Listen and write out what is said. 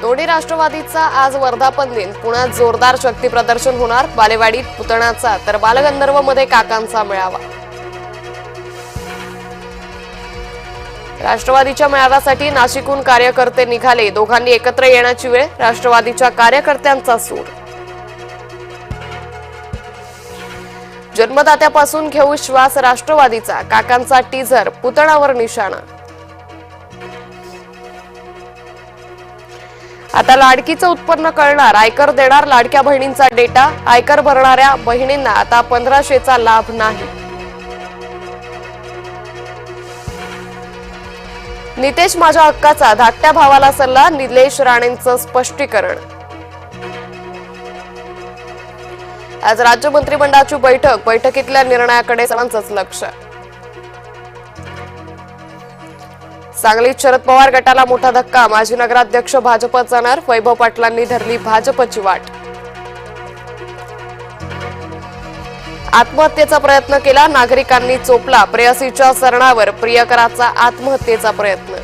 दोन्ही राष्ट्रवादीचा आज वर्धापन दिन पुण्यात जोरदार शक्ती प्रदर्शन होणार. बालेवाडीत पुतण्याचा तर बालगंधर्वमध्ये काकांचा मेळावा. राष्ट्रवादीच्या मेळाव्यासाठी नाशिकहून कार्यकर्ते निघाले. दोघांनी एकत्र येण्याची वेळ राष्ट्रवादीच्या कार्यकर्त्यांचा सूर. जन्मदात्यापासून घेऊ श्वास राष्ट्रवादीचा. काकांचा टीझर पुतळावर निशाणा. आता लाडकीचं उत्पन्न कळणार आयकर देणार लाडक्या बहिणींचा डेटा आयकर भरणाऱ्या बहिणींना आता पंधराशेचा लाभ नाही. नितेश माझ्या हक्काचा धाकट्या भावाला सल्ला निलेश राणेंचं स्पष्टीकरण. आज राज्य मंत्रिमंडळाची बैठक बैठकीतल्या निर्णयाकडे सर्वांचंच लक्ष. सांगलीत शरद पवार गटाला मोठा धक्का. माजी नगराध्यक्ष भाजपत जाणार. वैभव पाटलांनी धरली भाजपची वाट. आत्महत्येचा प्रयत्न केला. नागरिकांनी चोपला. प्रेयसीच्या सरणावर प्रियकराचा आत्महत्येचा प्रयत्न.